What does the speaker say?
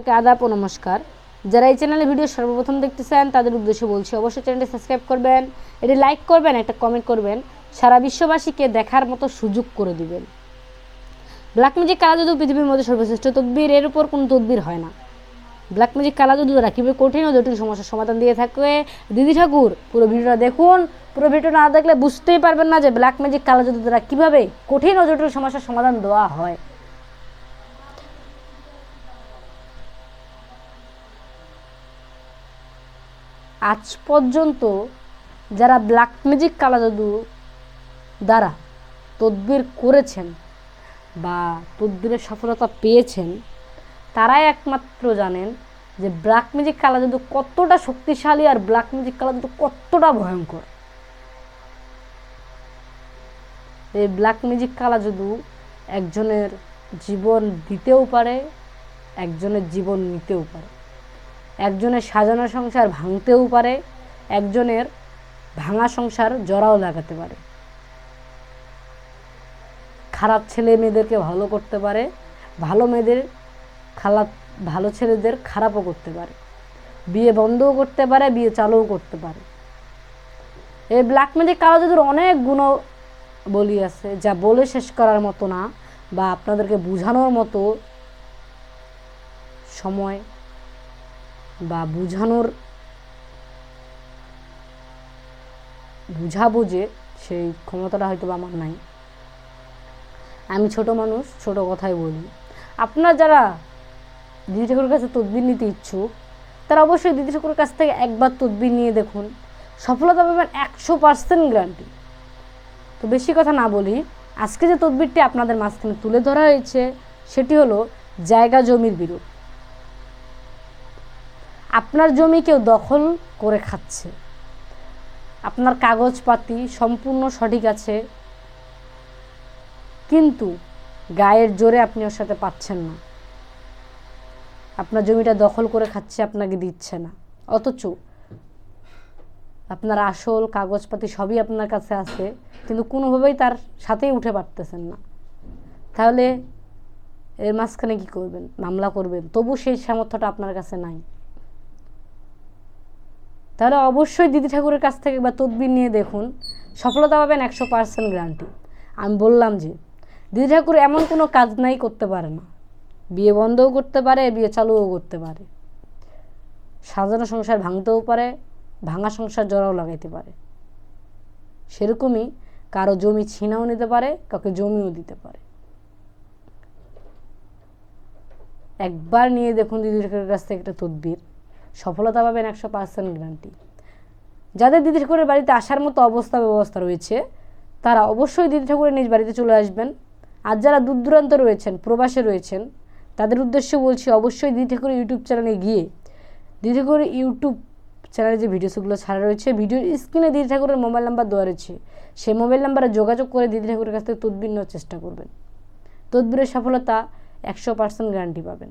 সবাইকে আদাব ও নমস্কার। যারা এই চ্যানেলে ভিডিও সর্বপ্রথম দেখতেছেন, তাদের উদ্দেশ্যে বলছি অবশ্যই চ্যানেলটি সাবস্ক্রাইব করবেন, এটি লাইক করবেন, একটা কমেন্ট করবেন, সারা বিশ্ববাসীকে দেখার মতো সুযোগ করে দিবেন। ব্ল্যাক ম্যাজিক কালা জাদু পৃথিবীর মধ্যে সর্বশ্রেষ্ঠ তদ্বির, এর উপর কোনো তদ্বির হয় না। ব্ল্যাক ম্যাজিক কালা জাদু দ্বারা কীভাবে কঠিন ও জটিল সমস্যার সমাধান দিয়ে থাকে? দিদি ঠাকুর, পুরো ভিডিওটা দেখুন। পুরো ভিডিও না দেখলে বুঝতেই পারবেন না যে ব্ল্যাক ম্যাজিক কালা জাদু দ্বারা কীভাবে কঠিন ও জটিল সমস্যার সমাধান দেওয়া হয়। আজ পর্যন্ত যারা ব্ল্যাক ম্যাজিক কালা জাদু দ্বারা তদবির করেছেন বা তদবিরের সফলতা পেয়েছেন, তারাই একমাত্র জানেন যে ব্ল্যাক ম্যাজিক কালা জাদু কতটা শক্তিশালী আর ব্ল্যাক ম্যাজিক কালা জাদু কতটা ভয়ঙ্কর। এই ব্ল্যাক ম্যাজিক কালা জাদু একজনের জীবন দিতেও পারে, একজনের জীবন নিতেও পারে। একজনের সাজানো সংসার ভাঙতেও পারে, একজনের ভাঙা সংসার জড়াও লাগাতে পারে। খারাপ ছেলে মেয়েদেরকে ভালো করতে পারে, ভালো মেয়েদের খারাপ ভালো ছেলেদের খারাপও করতে পারে। বিয়ে বন্ধও করতে পারে, বিয়ে চালুও করতে পারে। এই ব্ল্যাক ম্যাজিক কালো অনেক গুণ বলি আছে, যা বলে শেষ করার মতো না বা আপনাদেরকে বোঝানোর মতো সময় বা বোঝানোর, বুঝাবো যে সেই ক্ষমতাটা হয়তো বা আমার নাই। আমি ছোট মানুষ, ছোট কথাই বলি। আপনার যারা দিদি ঠাকুরের কাছে তদবির নিতে ইচ্ছুক, তারা অবশ্যই দিদি ঠাকুরের কাছ থেকে একবার তদবির নিয়ে দেখুন। সফলতা পাবেন একশো পার্সেন্ট গ্যারান্টি। তো বেশি কথা না বলি, আজকে যে তদবিরটি আপনাদের মাঝখানে তুলে ধরা হয়েছে, সেটি হলো জায়গা জমির বিরোধ আপনার জমি কেউ দখল করে খাচ্ছে। আপনার কাগজপাতি সম্পূর্ণ সঠিক আছে, কিন্তু গায়ের জোরে আপনি ওর সাথে পাচ্ছেন না। আপনার জমিটা দখল করে খাচ্ছে, আপনাকে দিচ্ছে না। অথচ আপনার আসল কাগজপাতি সবই আপনার কাছে আছে, কিন্তু কোনোভাবেই তার সাথেই উঠে পারতেছেন না। তাহলে এর মাঝখানে কি করবেন? মামলা করবেন? তবু সেই সামর্থ্যটা আপনার কাছে নাই। তাহলে অবশ্যই দিদি ঠাকুরের কাছ থেকে বা তদবির নিয়ে দেখুন। সফলতা পাবেন একশো পার্সেন্ট গ্যারান্টি। আমি বললাম যে, দিদি ঠাকুর এমন কোনো কাজ নাই করতে পারে না। বিয়ে বন্ধও করতে পারে, বিয়ে চালুও করতে পারে। সাজানো সংসার ভাঙতেও পারে, ভাঙা সংসার জড়াও লাগাইতে পারে। সেরকমই কারও জমি ছিনাও নিতে পারে, কাউকে জমিও দিতে পারে। একবার নিয়ে দেখুন দিদি ঠাকুরের কাছ থেকে একটা তদবির। সফলতা পাবেন একশো পার্সেন্ট গ্যারান্টি যাদের দিদি ঠাকুরের বাড়িতে আসার মতো অবস্থা ব্যবস্থা রয়েছে, তারা অবশ্যই দিদি ঠাকুরের নিজ বাড়িতে চলে আসবেন। আর যারা দূর দূরান্ত রয়েছেন, প্রবাসে রয়েছেন, তাদের উদ্দেশ্যে বলছি অবশ্যই দিদি ঠাকুরের ইউটিউব চ্যানেলে গিয়ে দিদি ঠাকুরের ইউটিউব চ্যানেলে যে ভিডিওসগুলো ছাড়া রয়েছে, ভিডিওর স্ক্রিনে দিদি ঠাকুরের মোবাইল নাম্বার দেওয়া রয়েছে, সেই মোবাইল নাম্বারে যোগাযোগ করে দিদি ঠাকুরের কাছ থেকে তদবির চেষ্টা করবেন। তদবিরের সফলতা একশো পার্সেন্ট গ্যারান্টি পাবেন।